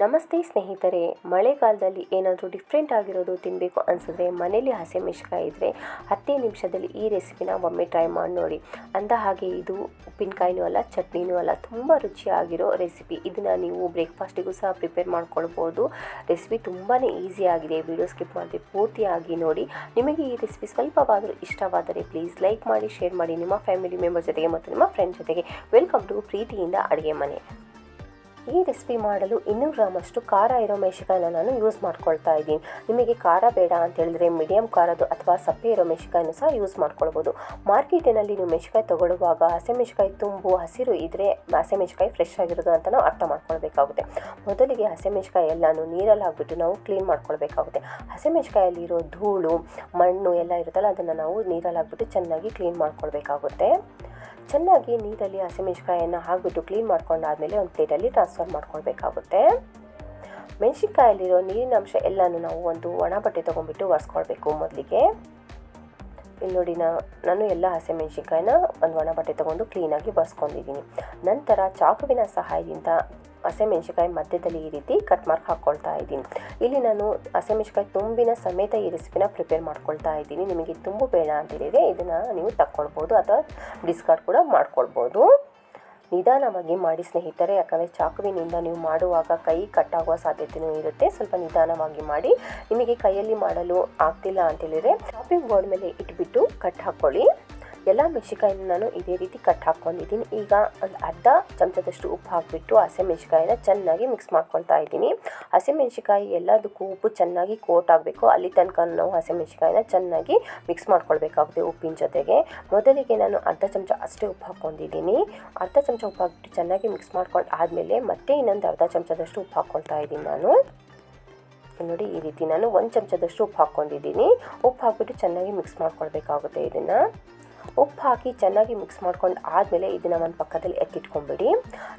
ನಮಸ್ತೆ ಸ್ನೇಹಿತರೆ, ಮಳೆಗಾಲದಲ್ಲಿ ಏನಾದರೂ ಡಿಫ್ರೆಂಟ್ ಆಗಿರೋದು ತಿನ್ನಬೇಕು ಅನಿಸಿದ್ರೆ ಮನೇಲಿ ಹಸಿಮೆಣ್ಸಿಕಾಯಿ ಇದ್ದರೆ ಹತ್ತೇ ನಿಮಿಷದಲ್ಲಿ ಈ ರೆಸಿಪಿನ ಒಮ್ಮೆ ಟ್ರೈ ಮಾಡಿ ನೋಡಿ. ಅಂದ ಹಾಗೆ ಇದು ಉಪ್ಪಿನಕಾಯಿನೂ ಅಲ್ಲ, ಚಟ್ನಿನೂ ಅಲ್ಲ, ತುಂಬ ರುಚಿಯಾಗಿರೋ ರೆಸಿಪಿ ಇದನ್ನು ನೀವು ಬ್ರೇಕ್ಫಾಸ್ಟಿಗೂ ಸಹ ಪ್ರಿಪೇರ್ ಮಾಡ್ಕೊಳ್ಬೋದು. ರೆಸಿಪಿ ತುಂಬಾ ಈಸಿ ಆಗಿದೆ. ವಿಡಿಯೋ ಸ್ಕಿಪ್ ಮಾಡದೆ ಪೂರ್ತಿಯಾಗಿ ನೋಡಿ. ನಿಮಗೆ ಈ ರೆಸಿಪಿ ಸ್ವಲ್ಪವಾದರೂ ಇಷ್ಟವಾದರೆ ಪ್ಲೀಸ್ ಲೈಕ್ ಮಾಡಿ ಶೇರ್ ಮಾಡಿ. ನಿಮ್ಮ ಫ್ಯಾಮಿಲಿ ಮೆಂಬರ್ ಜೊತೆಗೆ ಮತ್ತು ನಿಮ್ಮ ಫ್ರೆಂಡ್ ಜೊತೆಗೆ. ವೆಲ್ಕಮ್ ಟು ಪ್ರೀತಿಯಿಂದ ಅಡುಗೆ ಮನೆ. ಈ ರೆಸಿಪಿ ಮಾಡಲು ಇನ್ನೂರು ಗ್ರಾಮಷ್ಟು ಖಾರ ಇರೋ ಮೆಣಸಿಕಾಯಿನ ನಾನು ಯೂಸ್ ಮಾಡ್ಕೊಳ್ತಾ ಇದ್ದೀನಿ. ನಿಮಗೆ ಖಾರ ಬೇಡ ಅಂತ ಹೇಳಿದ್ರೆ ಮೀಡಿಯಮ್ ಖಾರದ್ದು ಅಥವಾ ಸಪ್ಪೆ ಇರೋ ಮೆಣಸಿಕಾಯಿನೂ ಸಹ ಯೂಸ್ ಮಾಡ್ಕೊಳ್ಬೋದು. ಮಾರ್ಕೆಟಿನಲ್ಲಿ ನೀವು ಮೆಣಸಿಕಾಯಿ ತೊಗೊಳ್ಳುವಾಗ ಹಸಿಮೆಣಸಿಕಾಯಿ ತುಂಬು ಹಸಿರು ಇದ್ದರೆ ಹಸಿಮೆಣಸಿಕಾಯಿ ಫ್ರೆಶ್ ಆಗಿರೋದು ಅಂತ ನಾವು ಅರ್ಥ ಮಾಡ್ಕೊಳ್ಬೇಕಾಗುತ್ತೆ. ಮೊದಲಿಗೆ ಹಸಿಮೆಣಸಿಕಾಯಿ ಎಲ್ಲನೂ ನೀರಲ್ಲಿ ಹಾಕ್ಬಿಟ್ಟು ನಾವು ಕ್ಲೀನ್ ಮಾಡ್ಕೊಳ್ಬೇಕಾಗುತ್ತೆ. ಹಸಿಮೆಣಸಿಕಾಯಲ್ಲಿ ಇರೋ ಧೂಳು, ಮಣ್ಣು ಎಲ್ಲ ಇರುತ್ತಲ್ಲ ಅದನ್ನು ನಾವು ನೀರಲ್ಲಿ ಹಾಕ್ಬಿಟ್ಟು ಚೆನ್ನಾಗಿ ಕ್ಲೀನ್ ಮಾಡ್ಕೊಳ್ಬೇಕಾಗುತ್ತೆ. ಚೆನ್ನಾಗಿ ನೀರಲ್ಲಿ ಹಸಿಮೆಣ್ಸಿಕಾಯನ್ನು ಹಾಕಿಬಿಟ್ಟು ಕ್ಲೀನ್ ಮಾಡ್ಕೊಂಡಾದಮೇಲೆ ಒಂದು ಪ್ಲೇಟಲ್ಲಿ ಟ್ರಾನ್ಸ್ಫರ್ ಮಾಡ್ಕೊಳ್ಬೇಕಾಗುತ್ತೆ. ಮೆಣಸಿನ್ಕಾಯಲ್ಲಿರೋ ನೀರಿನ ಅಂಶ ಎಲ್ಲನೂ ನಾವು ಒಂದು ಒಣ ಬಟ್ಟೆ ತೊಗೊಂಡ್ಬಿಟ್ಟು ಒರೆಸ್ಕೊಳ್ಬೇಕು ಮೊದಲಿಗೆ. ಇಲ್ಲಿ ನೋಡಿ ನಾನು ಎಲ್ಲ ಹಸಿಮೆಣ್ಸಿನ್ಕಾಯಿನ ಒಂದು ಒಣ ಬಟ್ಟೆ ತೊಗೊಂಡು ಕ್ಲೀನಾಗಿ ಬರ್ಸ್ಕೊಂಡಿದ್ದೀನಿ ನಂತರ ಚಾಕುವಿನ ಸಹಾಯದಿಂದ ಹಸಿಮೆಣ್ಸಿಕಾಯಿ ಮಧ್ಯದಲ್ಲಿ ಈ ರೀತಿ ಕಟ್ ಮಾರ್ಕ್ ಹಾಕ್ಕೊಳ್ತಾ ಇದ್ದೀನಿ. ಇಲ್ಲಿ ನಾನು ಹಸಿಮೆಣ್ಸಿಕಾಯಿ ತುಂಬಿನ ಸಮೇತ ಈ ರೆಸಿಪಿನ ಪ್ರಿಪೇರ್ ಮಾಡ್ಕೊಳ್ತಾ ಇದ್ದೀನಿ. ನಿಮಗೆ ತುಂಬ ಬೇಡ ಅಂತ ಹೇಳಿದರೆ ಇದನ್ನು ನೀವು ತಕ್ಕೊಳ್ಬೋದು ಅಥವಾ ಡಿಸ್ಕಾರ್ಡ್ ಕೂಡ ಮಾಡ್ಕೊಳ್ಬೋದು. ನಿಧಾನವಾಗಿ ಮಾಡಿ ಸ್ನೇಹಿತರೆ, ಯಾಕಂದರೆ ಚಾಕುವಿನಿಂದ ನೀವು ಮಾಡುವಾಗ ಕೈ ಕಟ್ಟಾಗುವ ಸಾಧ್ಯತೆಯೂ ಇರುತ್ತೆ. ಸ್ವಲ್ಪ ನಿಧಾನವಾಗಿ ಮಾಡಿ. ನಿಮಗೆ ಕೈಯಲ್ಲಿ ಮಾಡಲು ಆಗ್ತಿಲ್ಲ ಅಂತೇಳಿದರೆ ಚಾಪಿಂಗ್ ಬೋರ್ಡ್ ಮೇಲೆ ಇಟ್ಬಿಟ್ಟು ಕಟ್ ಹಾಕ್ಕೊಳ್ಳಿ ಎಲ್ಲ ಮೆಣಸಿಕಾಯಿನ ನಾನು ಇದೇ ರೀತಿ ಕಟ್ ಹಾಕ್ಕೊಂಡಿದ್ದೀನಿ. ಈಗ ಒಂದು ಅರ್ಧ ಚಮಚದಷ್ಟು ಉಪ್ಪು ಹಾಕಿಬಿಟ್ಟು ಹಸಿಮೆಣ್ಸಿಕಾಯಿನ ಚೆನ್ನಾಗಿ ಮಿಕ್ಸ್ ಮಾಡ್ಕೊಳ್ತಾ ಇದ್ದೀನಿ. ಹಸಿಮೆಣ್ಸಿಕಾಯಿ ಎಲ್ಲದಕ್ಕೂ ಉಪ್ಪು ಚೆನ್ನಾಗಿ ಕೋಟ್ ಆಗಬೇಕು. ಅಲ್ಲಿ ತನಕ ನಾವು ಹಸಿಮೆಣ್ಸಿಕಾಯಿನ ಚೆನ್ನಾಗಿ ಮಿಕ್ಸ್ ಮಾಡ್ಕೊಳ್ಬೇಕಾಗುತ್ತೆ ಉಪ್ಪಿನ ಜೊತೆಗೆ. ಮೊದಲಿಗೆ ನಾನು ಅರ್ಧ ಚಮಚ ಅಷ್ಟೇ ಉಪ್ಪು ಹಾಕ್ಕೊಂಡಿದ್ದೀನಿ. ಅರ್ಧ ಚಮಚ ಉಪ್ಪು ಹಾಕಿಬಿಟ್ಟು ಚೆನ್ನಾಗಿ ಮಿಕ್ಸ್ ಮಾಡ್ಕೊಂಡು ಆದಮೇಲೆ ಮತ್ತೆ ಇನ್ನೊಂದು ಅರ್ಧ ಚಮಚದಷ್ಟು ಉಪ್ಪು ಹಾಕ್ಕೊಳ್ತಾ ಇದ್ದೀನಿ ನಾನು. ನೋಡಿ, ಈ ರೀತಿ ನಾನು ಒಂದು ಚಮಚದಷ್ಟು ಉಪ್ಪು ಹಾಕ್ಕೊಂಡಿದ್ದೀನಿ. ಉಪ್ಪು ಹಾಕ್ಬಿಟ್ಟು ಚೆನ್ನಾಗಿ ಮಿಕ್ಸ್ ಮಾಡ್ಕೊಳ್ಬೇಕಾಗುತ್ತೆ ಇದನ್ನು. ಉಪ್ಪು ಹಾಕಿ ಚೆನ್ನಾಗಿ ಮಿಕ್ಸ್ ಮಾಡ್ಕೊಂಡು ಆದಮೇಲೆ ಇದನ್ನು ಒಂದು ಪಕ್ಕದಲ್ಲಿ ಎತ್ತಿಟ್ಕೊಂಬಿಡಿ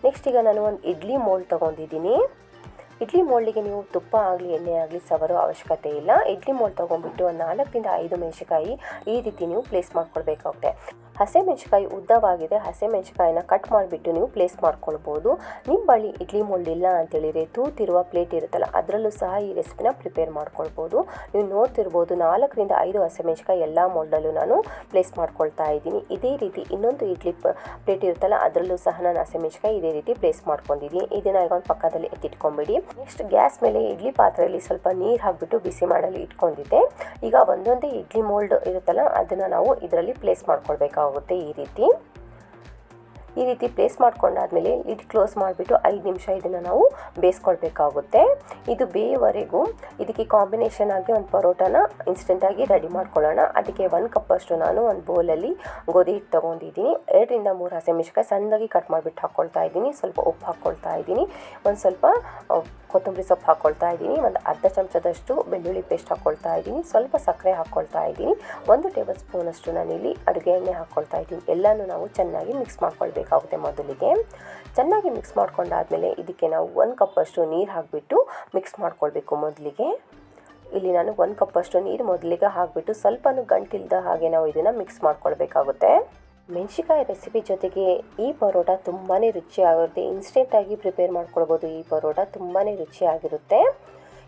ನೆಕ್ಸ್ಟ್ ಈಗ ನಾನು ಒಂದು ಇಡ್ಲಿ ಮೋಲ್ಡ್ ತೊಗೊಂಡಿದ್ದೀನಿ. ಇಡ್ಲಿ ಮೋಲ್ಡಿಗೆ ನೀವು ತುಪ್ಪ ಆಗಲಿ, ಎಣ್ಣೆ ಆಗಲಿ ಸವರೋ ಅವಶ್ಯಕತೆ ಇಲ್ಲ. ಇಡ್ಲಿ ಮೋಲ್ಡ್ ತೊಗೊಂಡ್ಬಿಟ್ಟು ಒಂದು ನಾಲ್ಕರಿಂದ ಐದು ಮೆಣಸಿಕಾಯಿ ಈ ರೀತಿ ನೀವು ಪ್ಲೇಸ್ ಮಾಡ್ಕೊಳ್ಬೇಕಾಗುತ್ತೆ. ಹಸಿಮೆಣ್ಸಿಕಾಯಿ ಉದ್ದವಾಗಿದೆ. ಹಸಿಮೆಣ್ಸಿಕಾಯಿನ ಕಟ್ ಮಾಡಿಬಿಟ್ಟು ನೀವು ಪ್ಲೇಸ್ ಮಾಡ್ಕೊಳ್ಬೋದು. ನಿಮ್ಮ ಬಳಿ ಇಡ್ಲಿ ಮೋಲ್ಡ್ ಇಲ್ಲ ಅಂತೇಳಿದರೆ ತೂತಿರುವ ಪ್ಲೇಟ್ ಇರುತ್ತಲ್ಲ, ಅದರಲ್ಲೂ ಸಹ ಈ ರೆಸಿಪಿನ ಪ್ರಿಪೇರ್ ಮಾಡ್ಕೊಳ್ಬೋದು. ನೀವು ನೋಡ್ತಿರ್ಬೋದು ನಾಲ್ಕರಿಂದ ಐದು ಹಸಿಮೆಣ್ಸಿಕಾಯಿ ಎಲ್ಲ ಮೋಲ್ಡಲ್ಲೂ ನಾನು ಪ್ಲೇಸ್ ಮಾಡ್ಕೊಳ್ತಾ ಇದ್ದೀನಿ. ಇದೇ ರೀತಿ ಇನ್ನೊಂದು ಇಡ್ಲಿ ಪ್ಲೇಟ್ ಇರುತ್ತಲ್ಲ, ಅದರಲ್ಲೂ ಸಹ ನಾನು ಹಸಿಮೆಣ್ಸಿಕಾಯಿ ಇದೇ ರೀತಿ ಪ್ಲೇಸ್ ಮಾಡ್ಕೊಂಡಿದ್ದೀನಿ. ಇದನ್ನು ಈಗ ಒಂದು ಪಕ್ಕದಲ್ಲಿ ಎತ್ತಿಟ್ಕೊಂಬಿಡಿ ನೆಕ್ಸ್ಟ್ ಗ್ಯಾಸ್ ಮೇಲೆ ಇಡ್ಲಿ ಪಾತ್ರೆಯಲ್ಲಿ ಸ್ವಲ್ಪ ನೀರು ಹಾಕಿಬಿಟ್ಟು ಬಿಸಿ ಮಾಡಲು ಇಟ್ಕೊಂಡಿದ್ದೆ. ಈಗ ಒಂದೊಂದೇ ಇಡ್ಲಿ ಮೋಲ್ಡ್ ಇರುತ್ತಲ್ಲ, ಅದನ್ನು ನಾವು ಇದರಲ್ಲಿ ಪ್ಲೇಸ್ ಮಾಡ್ಕೊಳ್ಬೇಕಾಗುತ್ತೆ ಈ ರೀತಿ. ಈ ರೀತಿ ಪ್ಲೇಸ್ ಮಾಡ್ಕೊಂಡಾದ್ಮೇಲೆ ಲಿಡ್ ಕ್ಲೋಸ್ ಮಾಡಿಬಿಟ್ಟು ಐದು ನಿಮಿಷ ಇದನ್ನು ನಾವು ಬೇಯಿಸ್ಕೊಳ್ಬೇಕಾಗುತ್ತೆ. ಇದು ಬೇಯವರೆಗೂ ಇದಕ್ಕೆ ಕಾಂಬಿನೇಷನ್ ಆಗಿ ಒಂದು ಪರೋಟಾನ ಇನ್ಸ್ಟೆಂಟಾಗಿ ರೆಡಿ ಮಾಡ್ಕೊಳ್ಳೋಣ. ಅದಕ್ಕೆ ಒಂದು ಕಪ್ಪಷ್ಟು ನಾನು ಒಂದು ಬೌಲಲ್ಲಿ ಗೋಧಿ ಹಿಟ್ಟು ತೊಗೊಂಡಿದ್ದೀನಿ. ಎರಡರಿಂದ ಮೂರು ಹಸಿಮೆಣ್ಸಿಕಾಯಿ ಸಣ್ಣದಾಗಿ ಕಟ್ ಮಾಡಿಬಿಟ್ಟು ಹಾಕ್ಕೊಳ್ತಾ ಇದ್ದೀನಿ. ಸ್ವಲ್ಪ ಉಪ್ಪು ಹಾಕ್ಕೊಳ್ತಾ ಇದ್ದೀನಿ. ಒಂದು ಸ್ವಲ್ಪ ಕೊತ್ತಂಬರಿ ಸೊಪ್ಪು ಹಾಕ್ಕೊಳ್ತಾ ಇದ್ದೀನಿ. ಒಂದು ಅರ್ಧ ಚಮಚದಷ್ಟು ಬೆಳ್ಳುಳ್ಳಿ ಪೇಸ್ಟ್ ಹಾಕ್ಕೊಳ್ತಾ ಇದ್ದೀನಿ. ಸ್ವಲ್ಪ ಸಕ್ಕರೆ ಹಾಕ್ಕೊಳ್ತಾ ಇದ್ದೀನಿ. ಒಂದು ಟೇಬಲ್ ಸ್ಪೂನಷ್ಟು ಇಲ್ಲಿ ಅಡುಗೆ ಎಣ್ಣೆ ಹಾಕ್ಕೊಳ್ತಾ ಇದ್ದೀನಿ. ಎಲ್ಲನೂ ನಾವು ಚೆನ್ನಾಗಿ ಮಿಕ್ಸ್ ಮಾಡ್ಕೊಳ್ಬೇಕಾಗುತ್ತೆ ಮೊದಲಿಗೆ. ಚೆನ್ನಾಗಿ ಮಿಕ್ಸ್ ಮಾಡ್ಕೊಂಡಾದಮೇಲೆ ಇದಕ್ಕೆ ನಾವು ಒಂದು ಕಪ್ಪಷ್ಟು ನೀರು ಹಾಕಿಬಿಟ್ಟು ಮಿಕ್ಸ್ ಮಾಡ್ಕೊಳ್ಬೇಕು ಮೊದಲಿಗೆ. ಇಲ್ಲಿ ನಾನು ಒಂದು ಕಪ್ಪಷ್ಟು ನೀರು ಮೊದಲಿಗೆ ಹಾಕಿಬಿಟ್ಟು ಸ್ವಲ್ಪನೂ ಗಂಟಿಲ್ದ ಹಾಗೆ ನಾವು ಇದನ್ನು ಮಿಕ್ಸ್ ಮಾಡ್ಕೊಳ್ಬೇಕಾಗುತ್ತೆ. ಮೆಣಸಿಕಾಯಿ ರೆಸಿಪಿ ಜೊತೆಗೆ ಈ ಪರೋಟ ತುಂಬಾ ರುಚಿಯಾಗಿರುತ್ತೆ ಇನ್ಸ್ಟೆಂಟಾಗಿ ಪ್ರಿಪೇರ್ ಮಾಡ್ಕೊಳ್ಬೋದು ಈ ಪರೋಟ ತುಂಬಾ ರುಚಿಯಾಗಿರುತ್ತೆ.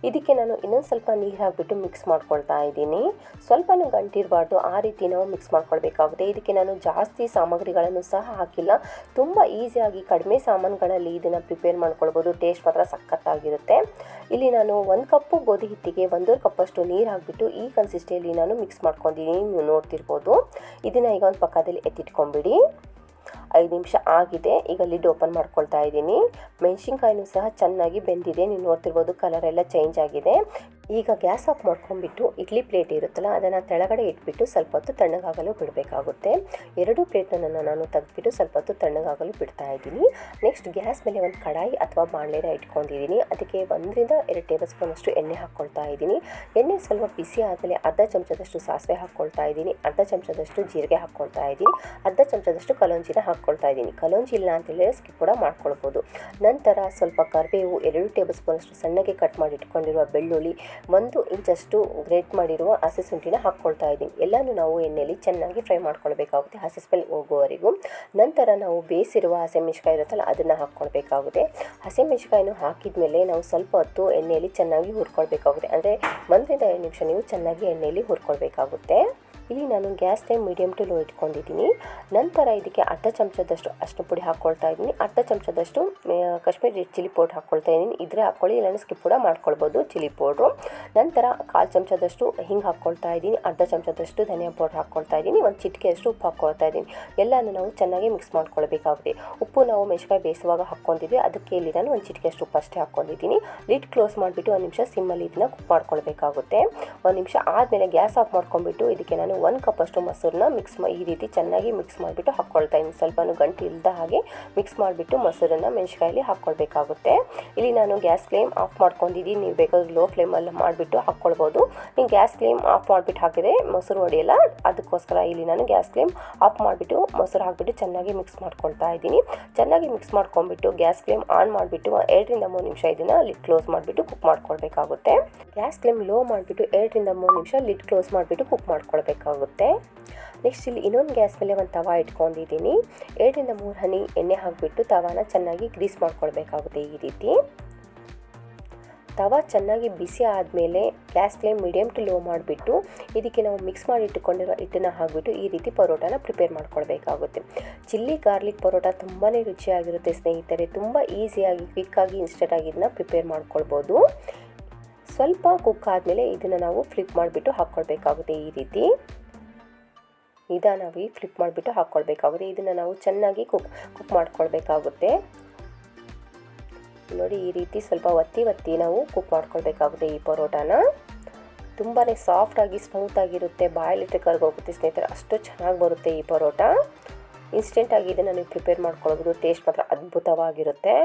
ಇದಕ್ಕೆ ನಾನು ಇನ್ನೊಂದು ಸ್ವಲ್ಪ ನೀರು ಹಾಕಿಬಿಟ್ಟು ಮಿಕ್ಸ್ ಮಾಡ್ಕೊಳ್ತಾ ಇದ್ದೀನಿ. ಸ್ವಲ್ಪನೂ ಗಂಟಿರಬಾರ್ದು, ಆ ರೀತಿ ನಾವು ಮಿಕ್ಸ್ ಮಾಡ್ಕೊಳ್ಬೇಕಾಗುತ್ತೆ. ಇದಕ್ಕೆ ನಾನು ಜಾಸ್ತಿ ಸಾಮಗ್ರಿಗಳನ್ನು ಸಹ ಹಾಕಿಲ್ಲ. ತುಂಬ ಈಸಿಯಾಗಿ ಕಡಿಮೆ ಸಾಮಾನುಗಳಲ್ಲಿ ಇದನ್ನು ಪ್ರಿಪೇರ್ ಮಾಡ್ಕೊಳ್ಬೋದು. ಟೇಸ್ಟ್ ಮಾತ್ರ ಸಖತ್ತಾಗಿರುತ್ತೆ. ಇಲ್ಲಿ ನಾನು ಒಂದು ಕಪ್ಪು ಗೋಧಿ ಹಿಟ್ಟಿಗೆ ಒಂದೂವರೆ ಕಪ್ಪಷ್ಟು ನೀರು ಹಾಕಿಬಿಟ್ಟು ಈ ಕನ್ಸಿಸ್ಟೆಯಲ್ಲಿ ನಾನು ಮಿಕ್ಸ್ ಮಾಡ್ಕೊಂಡಿದ್ದೀನಿ. ನೀವು ನೋಡ್ತಿರ್ಬೋದು. ಇದನ್ನು ಈಗ ಒಂದು ಪಕ್ಕದಲ್ಲಿ ಎತ್ತಿಟ್ಕೊಂಬಿಡಿ ಐದು ನಿಮಿಷ ಆಗಿದೆ. ಈಗ ಲಿಡ್ ಓಪನ್ ಮಾಡ್ಕೊಳ್ತಾ ಇದ್ದೀನಿ. ಮೆಣಸಿನ್ಕಾಯಿನೂ ಸಹ ಚೆನ್ನಾಗಿ ಬೆಂದಿದೆ. ನೀವು ನೋಡ್ತಿರ್ಬೋದು ಕಲರ್ ಎಲ್ಲ ಚೇಂಜ್ ಆಗಿದೆ. ಈಗ ಗ್ಯಾಸ್ ಆಫ್ ಮಾಡ್ಕೊಂಡ್ಬಿಟ್ಟು ಇಡ್ಲಿ ಪ್ಲೇಟ್ ಇರುತ್ತಲ್ಲ, ಅದನ್ನು ತೆಳಗಡೆ ಇಟ್ಬಿಟ್ಟು ಸ್ವಲ್ಪ ಹೊತ್ತು ತಣ್ಣಗಾಗಲು ಬಿಡಬೇಕಾಗುತ್ತೆ. ಎರಡು ಪ್ಲೇಟನ್ನು ನಾನು ತೆಗೆದ್ಬಿಟ್ಟು ಸ್ವಲ್ಪ ಹೊತ್ತು ತಣ್ಣಗಾಗಲು ಬಿಡ್ತಾ ಇದ್ದೀನಿ. ನೆಕ್ಸ್ಟ್ ಗ್ಯಾಸ್ ಮೇಲೆ ಒಂದು ಕಡಾಯಿ ಅಥವಾ ಬಾಣಲೆನ ಇಟ್ಕೊಂಡಿದ್ದೀನಿ. ಅದಕ್ಕೆ ಒಂದರಿಂದ ಎರಡು ಟೇಬಲ್ ಸ್ಪೂನಷ್ಟು ಎಣ್ಣೆ ಹಾಕ್ಕೊಳ್ತಾ ಇದ್ದೀನಿ. ಎಣ್ಣೆ ಸ್ವಲ್ಪ ಬಿಸಿ ಆದಮೇಲೆ ಅರ್ಧ ಚಮಚದಷ್ಟು ಸಾಸಿವೆ ಹಾಕ್ಕೊಳ್ತಾ ಇದ್ದೀನಿ. ಅರ್ಧ ಚಮಚದಷ್ಟು ಜೀರಿಗೆ ಹಾಕ್ಕೊಳ್ತಾ ಇದ್ದೀನಿ. ಅರ್ಧ ಚಮಚದಷ್ಟು ಕಲೋಂಜಿನ ಹಾಕ್ಕೊಳ್ತಾ ಇದ್ದೀನಿ. ಕಲೋಂಜಿ ಇಲ್ಲ ಅಂತೇಳಿದ್ರೆ ಸ್ಕಿಪ್ ಕೂಡ ಮಾಡ್ಕೊಳ್ಬೋದು. ನಂತರ ಸ್ವಲ್ಪ ಕರಿಬೇವು ಎರಡು ಟೇಬಲ್ ಸ್ಪೂನಷ್ಟು ಸಣ್ಣಗೆ ಕಟ್ ಮಾಡಿ ಇಟ್ಕೊಂಡಿರುವ ಬೆಳ್ಳುಳ್ಳಿ ಒಂದು ಇಂಚಷ್ಟು ಗ್ರೇಟ್ ಮಾಡಿರುವ ಹಸಿ ಶುಂಠಿನ ಹಾಕ್ಕೊಳ್ತಾ ಇದ್ದೀನಿ ಎಲ್ಲನೂ ನಾವು ಎಣ್ಣೆಯಲ್ಲಿ ಚೆನ್ನಾಗಿ ಫ್ರೈ ಮಾಡ್ಕೊಳ್ಬೇಕಾಗುತ್ತೆ ಹಸಿ ಸ್ಮೆಲ್ ಹೋಗುವವರೆಗೂ. ನಂತರ ನಾವು ಬೇಯಿಸಿರುವ ಹಸಿಮೆಣ್ಸಿಕಾಯಿ ಇರುತ್ತಲ್ಲ, ಅದನ್ನು ಹಾಕ್ಕೊಳ್ಬೇಕಾಗುತ್ತೆ. ಹಸಿಮೆಣ್ಸಿಕಾಯಿನೂ ಹಾಕಿದ ಮೇಲೆ ನಾವು ಸ್ವಲ್ಪ ಹೊತ್ತು ಎಣ್ಣೆಯಲ್ಲಿ ಚೆನ್ನಾಗಿ ಹುರ್ಕೊಳ್ಬೇಕಾಗುತ್ತೆ. ಅಂದರೆ ಒಂದರಿಂದ ಎರಡು ನಿಮಿಷ ನೀವು ಚೆನ್ನಾಗಿ ಎಣ್ಣೆಯಲ್ಲಿ ಹುರ್ಕೊಳ್ಬೇಕಾಗುತ್ತೆ. ಇಲ್ಲಿ ನಾನು gas time medium to low ಇಟ್ಕೊಂಡಿದ್ದೀನಿ. ನಂತರ ಇದಕ್ಕೆ ಅರ್ಧ ಚಮಚದಷ್ಟು ಅಷ್ಟು ಪುಡಿ ಹಾಕ್ಕೊಳ್ತಾ ಇದ್ದೀನಿ. ಅರ್ಧ ಚಮಚದಷ್ಟು ಕಾಶ್ಮೀರಿ ಚಿಲ್ಲಿ ಪೌಡ್ರ್ ಹಾಕ್ಕೊಳ್ತಾ ಇದ್ದೀನಿ. ಇದ್ರೆ ಹಾಕ್ಕೊಳ್ಳಿ ಇಲ್ಲ ಸ್ಕಿಪ್ ಕೂಡ ಮಾಡ್ಕೊಳ್ಬೋದು ಚಿಲ್ಲಿ ಪೌಡ್ರು. ನಂತರ ಕಾಲು ಚಮಚದಷ್ಟು ಹಿಂಗೆ ಹಾಕ್ಕೊಳ್ತಾ ಇದ್ದೀನಿ. ಅರ್ಧ ಚಮಚದಷ್ಟು ಧನಿಯಾ ಪೌಡ್ರ್ ಹಾಕ್ಕೊಳ್ತಾ ಇದ್ದೀನಿ. ಒಂದು ಚಿಟಿಕೆಯಷ್ಟು ಉಪ್ಪು ಹಾಕ್ಕೊಳ್ತಾ ಇದ್ದೀನಿ. ಎಲ್ಲನೂ ನಾವು ಚೆನ್ನಾಗಿ ಮಿಕ್ಸ್ ಮಾಡ್ಕೊಳ್ಬೇಕಾಗುತ್ತೆ. ಉಪ್ಪು ನಾವು ಮೆಣಸಿಕಾಯಿ ಬೇಯಿಸುವಾಗ ಹಾಕ್ಕೊಂಡಿದ್ವಿ. ಅದಕ್ಕೆ ಇಲ್ಲಿ ನಾನು ಒಂದು ಚಿಟಿಕೆಯಷ್ಟು ಉಪ್ಪು ಅಷ್ಟೇ ಹಾಕ್ಕೊಂಡಿದ್ದೀನಿ. ಲಿಡ್ ಕ್ಲೋಸ್ ಮಾಡಿಬಿಟ್ಟು ಒಂದು ನಿಮಿಷ ಸಿಮ್ಮಲ್ಲಿ ಇದನ್ನ ಕುಕ್ ಮಾಡ್ಕೊಳ್ಬೇಕಾಗುತ್ತೆ. ಒಂದು ನಿಮಿಷ ಆದಮೇಲೆ ಗ್ಯಾಸ್ ಆಫ್ ಮಾಡ್ಕೊಂಡ್ಬಿಟ್ಟು ಇದಕ್ಕೆ ನಾನು ಒಂದು ಕಪ್ಪಷ್ಟು ಮೊಸರನ್ನ ಮಿಕ್ಸ್ ಮಾ ಈ ರೀತಿ ಚೆನ್ನಾಗಿ ಮಿಕ್ಸ್ ಮಾಡಿಬಿಟ್ಟು ಹಾಕ್ಕೊಳ್ತಾ ಇದ್ದೀನಿ. ಸ್ವಲ್ಪನೂ ಗಂಟು ಇಲ್ಲದ ಹಾಗೆ ಮಿಕ್ಸ್ ಮಾಡಿಬಿಟ್ಟು ಮೊಸರನ್ನು ಮೆಣಸಿಕಾಯಲ್ಲಿ ಹಾಕ್ಕೊಳ್ಬೇಕಾಗುತ್ತೆ. ಇಲ್ಲಿ ನಾನು ಗ್ಯಾಸ್ ಫ್ಲೇಮ್ ಆಫ್ ಮಾಡ್ಕೊಂಡಿದ್ದೀನಿ. ನೀವು ಬೇಕಾದ್ರೆ ಲೋ ಫ್ಲೇಮಲ್ಲಿ ಮಾಡಿಬಿಟ್ಟು ಹಾಕ್ಕೊಳ್ಬೋದು. ನೀವು ಗ್ಯಾಸ್ ಫ್ಲೇಮ್ ಆಫ್ ಮಾಡಿಬಿಟ್ಟು ಹಾಕಿದರೆ ಮೊಸರು ಹೊಡೆಯಲ್ಲ ಅದಕ್ಕೋಸ್ಕರ ಇಲ್ಲಿ ನಾನು ಗ್ಯಾಸ್ ಫ್ಲೇಮ್ ಆಫ್ ಮಾಡಿಬಿಟ್ಟು ಮೊಸರು ಹಾಕಿಬಿಟ್ಟು ಚೆನ್ನಾಗಿ ಮಿಕ್ಸ್ ಮಾಡ್ಕೊಳ್ತಾ ಇದ್ದೀನಿ. ಚೆನ್ನಾಗಿ ಮಿಕ್ಸ್ ಮಾಡ್ಕೊಂಡ್ಬಿಟ್ಟು ಗ್ಯಾಸ್ ಫ್ಲೇಮ್ ಆನ್ ಮಾಡಿಬಿಟ್ಟು ಎರಡರಿಂದ ಮೂರು ನಿಮಿಷ ಇದನ್ನು ಲಿಡ್ ಕ್ಲೋಸ್ ಮಾಡಿಬಿಟ್ಟು ಕುಕ್ ಮಾಡ್ಕೊಳ್ಬೇಕಾಗುತ್ತೆ. ಗ್ಯಾಸ್ ಫ್ಲೇಮ್ ಲೋ ಮಾಡಿಬಿಟ್ಟು ಎರಡರಿಂದ ಮೂರು ನಿಮಿಷ ಲಿಡ್ ಕ್ಲೋಸ್ ಮಾಡಿಬಿಟ್ಟು ಕುಕ್ ಮಾಡ್ಕೊಳ್ಬೇಕಾಗುತ್ತೆ ನೆಕ್ಸ್ಟ್ ಇಲ್ಲಿ ಇನ್ನೊಂದು ಗ್ಯಾಸ್ ಮೇಲೆ ಒಂದು ತವಾ ಇಟ್ಕೊಂಡಿದ್ದೀನಿ. ಎರಡರಿಂದ ಮೂರು ಹನಿ ಎಣ್ಣೆ ಹಾಕಿಬಿಟ್ಟು ತವಾನ ಚೆನ್ನಾಗಿ ಗ್ರೀಸ್ ಮಾಡ್ಕೊಳ್ಬೇಕಾಗುತ್ತೆ ಈ ರೀತಿ. ತವಾ ಚೆನ್ನಾಗಿ ಬಿಸಿ ಆದಮೇಲೆ gas flame medium to low ಮಾಡಿಬಿಟ್ಟು ಇದಕ್ಕೆ ನಾವು ಮಿಕ್ಸ್ ಮಾಡಿ ಇಟ್ಟುಕೊಂಡಿರೋ ಹಿಟ್ಟನ್ನು ಹಾಕಿಬಿಟ್ಟು ಈ ರೀತಿ ಪರೋಟಾನ ಪ್ರಿಪೇರ್ ಮಾಡ್ಕೊಳ್ಬೇಕಾಗುತ್ತೆ. ಚಿಲ್ಲಿ ಗಾರ್ಲಿಕ್ ಪರೋಟ ತುಂಬಾ ರುಚಿಯಾಗಿರುತ್ತೆ ಸ್ನೇಹಿತರೆ. ತುಂಬ ಈಸಿಯಾಗಿ ಕ್ವಿಕ್ಕಾಗಿ ಇನ್ಸ್ಟೆಂಟಾಗಿ ಇದನ್ನ ಪ್ರಿಪೇರ್ ಮಾಡ್ಕೊಳ್ಬೋದು. ಸ್ವಲ್ಪ ಕುಕ್ ಆದಮೇಲೆ ಇದನ್ನು ನಾವು ಫ್ಲಿಪ್ ಮಾಡಿಬಿಟ್ಟು ಹಾಕ್ಕೊಳ್ಬೇಕಾಗುತ್ತೆ ಈ ರೀತಿ. ನಿಧಾನವಾಗಿ ಫ್ಲಿಪ್ ಮಾಡಿಬಿಟ್ಟು ಹಾಕ್ಕೊಳ್ಬೇಕಾಗುತ್ತೆ. ಇದನ್ನು ನಾವು ಚೆನ್ನಾಗಿ ಕುಕ್ ಕುಕ್ ಮಾಡ್ಕೊಳ್ಬೇಕಾಗುತ್ತೆ. ನೋಡಿ ಈ ರೀತಿ ಸ್ವಲ್ಪ ಒತ್ತಿ ಒತ್ತಿ ನಾವು ಕುಕ್ ಮಾಡ್ಕೊಳ್ಬೇಕಾಗುತ್ತೆ ಈ ಪರೋಟಾನ. ತುಂಬಾ ಸಾಫ್ಟಾಗಿ ಸ್ಮೂತಾಗಿರುತ್ತೆ ಬಾಯಲ್ಲಿಟ್ಟರೆ ಕರ್ಗೋಗುತ್ತೆ ಸ್ನೇಹಿತರೆ. ಅಷ್ಟು ಚೆನ್ನಾಗಿ ಬರುತ್ತೆ ಈ ಪರೋಟ. ಇನ್ಸ್ಟೆಂಟಾಗಿ ಇದನ್ನು ನೀವು ಪ್ರಿಪೇರ್ ಮಾಡ್ಕೊಳ್ಬೋದು. ಟೇಸ್ಟ್ ಮಾತ್ರ ಅದ್ಭುತವಾಗಿರುತ್ತೆ.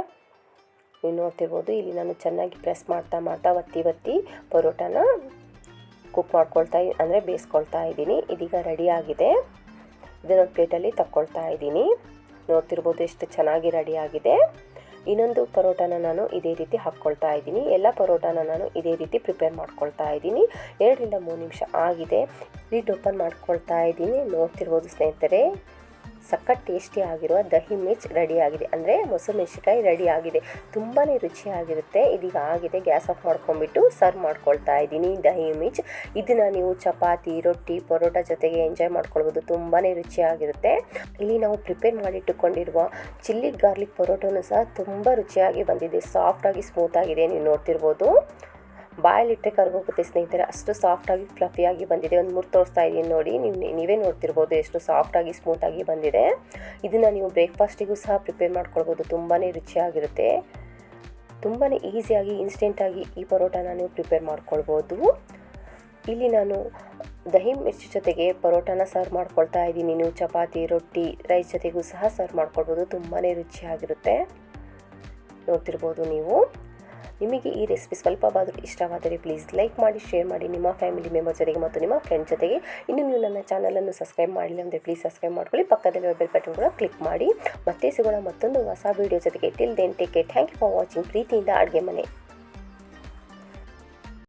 ನೋಡ್ತಿರ್ಬೋದು ಇಲ್ಲಿ ನಾನು ಚೆನ್ನಾಗಿ ಪ್ರೆಸ್ ಮಾಡ್ತಾ ಮಾಡ್ತಾ ಒತ್ತಿ ಒತ್ತಿ ಪರೋಟಾನ ಕುಕ್ ಮಾಡ್ಕೊಳ್ತಾ ಅಂದರೆ ಬೇಯಿಸ್ಕೊಳ್ತಾ ಇದ್ದೀನಿ. ಇದೀಗ ರೆಡಿ ಆಗಿದೆ. ಇದನ್ನೊಂದು ಪ್ಲೇಟಲ್ಲಿ ತಕ್ಕೊಳ್ತಾ ಇದ್ದೀನಿ. ನೋಡ್ತಿರ್ಬೋದು ಎಷ್ಟು ಚೆನ್ನಾಗಿ ರೆಡಿ ಆಗಿದೆ. ಇನ್ನೊಂದು ಪರೋಟಾನ ನಾನು ಇದೇ ರೀತಿ ಹಾಕ್ಕೊಳ್ತಾ ಇದ್ದೀನಿ. ಎಲ್ಲ ಪರೋಟಾನ ನಾನು ಇದೇ ರೀತಿ ಪ್ರಿಪೇರ್ ಮಾಡ್ಕೊಳ್ತಾ ಇದ್ದೀನಿ. ಎರಡರಿಂದ ಮೂರು ನಿಮಿಷ ಆಗಿದೆ. ಲಿಡ್ ಓಪನ್ ಮಾಡ್ಕೊಳ್ತಾ ಇದ್ದೀನಿ. ನೋಡ್ತಿರ್ಬೋದು ಸ್ನೇಹಿತರೆ. ಸಖತ್ ಟೇಸ್ಟಿ ಆಗಿರುವ ದಹಿ ಮಿರ್ಚ್ ರೆಡಿ ಆಗಿದೆ. ಅಂದರೆ ಮೊಸರು ಮೆಣಸಿಕಾಯಿ ರೆಡಿ ಆಗಿದೆ. ತುಂಬಾ ರುಚಿಯಾಗಿರುತ್ತೆ. ಇದೀಗ ಆಗಿದೆ. ಗ್ಯಾಸ್ ಆಫ್ ಮಾಡ್ಕೊಂಡ್ಬಿಟ್ಟು ಸರ್ವ್ ಮಾಡ್ಕೊಳ್ತಾ ಇದ್ದೀನಿ ದಹಿ ಮಿರ್ಚ್. ಇದನ್ನು ನೀವು ಚಪಾತಿ, ರೊಟ್ಟಿ, ಪರೋಟ ಜೊತೆಗೆ ಎಂಜಾಯ್ ಮಾಡ್ಕೊಳ್ಬೋದು. ತುಂಬಾ ರುಚಿಯಾಗಿರುತ್ತೆ. ಇಲ್ಲಿ ನಾವು ಪ್ರಿಪೇರ್ ಮಾಡಿಟ್ಟುಕೊಂಡಿರುವ ಚಿಲ್ಲಿ ಗಾರ್ಲಿಕ್ ಪರೋಟನೂ ಸಹ ತುಂಬ ರುಚಿಯಾಗಿ ಬಂದಿದೆ. ಸಾಫ್ಟಾಗಿ ಸ್ಮೂತಾಗಿದೆ ನೀವು ನೋಡ್ತಿರ್ಬೋದು. ಬಾಯಲ್ಲಿಟ್ಟರೆ ಕರ್ಗೋಗುತ್ತೆ ಸ್ನೇಹಿತರೆ. ಅಷ್ಟು ಸಾಫ್ಟಾಗಿ ಫ್ಲಫಿಯಾಗಿ ಬಂದಿದೆ. ಒಂದು ಮೂರು ತೋರಿಸ್ತಾ ಇದ್ದೀನಿ ನೋಡಿ. ನೀವು ನೀವೇ ನೋಡ್ತಿರ್ಬೋದು ಎಷ್ಟು ಸಾಫ್ಟಾಗಿ ಸ್ಮೂತಾಗಿ ಬಂದಿದೆ. ಇದನ್ನು ನೀವು ಬ್ರೇಕ್ಫಾಸ್ಟಿಗೂ ಸಹ ಪ್ರಿಪೇರ್ ಮಾಡ್ಕೊಳ್ಬೋದು. ತುಂಬಾ ರುಚಿಯಾಗಿರುತ್ತೆ. ತುಂಬಾ ಈಸಿಯಾಗಿ ಇನ್ಸ್ಟೆಂಟಾಗಿ ಈ ಪರೋಟಾನ ನೀವು ಪ್ರಿಪೇರ್ ಮಾಡ್ಕೊಳ್ಬೋದು. ಇಲ್ಲಿ ನಾನು ದಹಿ ಮಿರ್ಚಿ ಜೊತೆಗೆ ಪರೋಟಾನ ಸರ್ವ್ ಮಾಡ್ಕೊಳ್ತಾ ಇದ್ದೀನಿ. ನೀವು ಚಪಾತಿ, ರೊಟ್ಟಿ ರೈಸ್ ಜೊತೆಗೂ ಸಹ ಸರ್ವ್ ಮಾಡ್ಕೊಳ್ಬೋದು. ತುಂಬಾ ರುಚಿಯಾಗಿರುತ್ತೆ. ನೋಡ್ತಿರ್ಬೋದು ನೀವು. ನಿಮಗೆ ಈ ರೆಸಿಪಿ ಸ್ವಲ್ಪವಾದರೂ ಇಷ್ಟವಾದರೆ ಪ್ಲೀಸ್ ಲೈಕ್ ಮಾಡಿ ಶೇರ್ ಮಾಡಿ ನಿಮ್ಮ ಫ್ಯಾಮಿಲಿ ಮೆಂಬರ್ ಜೊತೆಗೆ ಮತ್ತು ನಿಮ್ಮ ಫ್ರೆಂಡ್ ಜೊತೆಗೆ. ಇನ್ನು ನೀವು ನನ್ನ ಚಾನಲನ್ನು ಸಬ್ಸ್ಕ್ರೈಬ್ ಮಾಡಿಲ್ಲ ಅಂದರೆ ಪ್ಲೀಸ್ ಸಬ್ಸ್ಕ್ರೈಬ್ ಮಾಡ್ಕೊಳ್ಳಿ. ಪಕ್ಕದಲ್ಲಿ ಬೆಲ್ ಬಟನ್ ಕೂಡ ಕ್ಲಿಕ್ ಮಾಡಿ. ಮತ್ತೆ ಸಿಗೋಣ ಮತ್ತೊಂದು ಹೊಸ ವೀಡಿಯೋ ಜೊತೆಗೆ. Till then take care thank you for watching ಪ್ರೀತಿಯಿಂದ ಅಡುಗೆ ಮನೆ.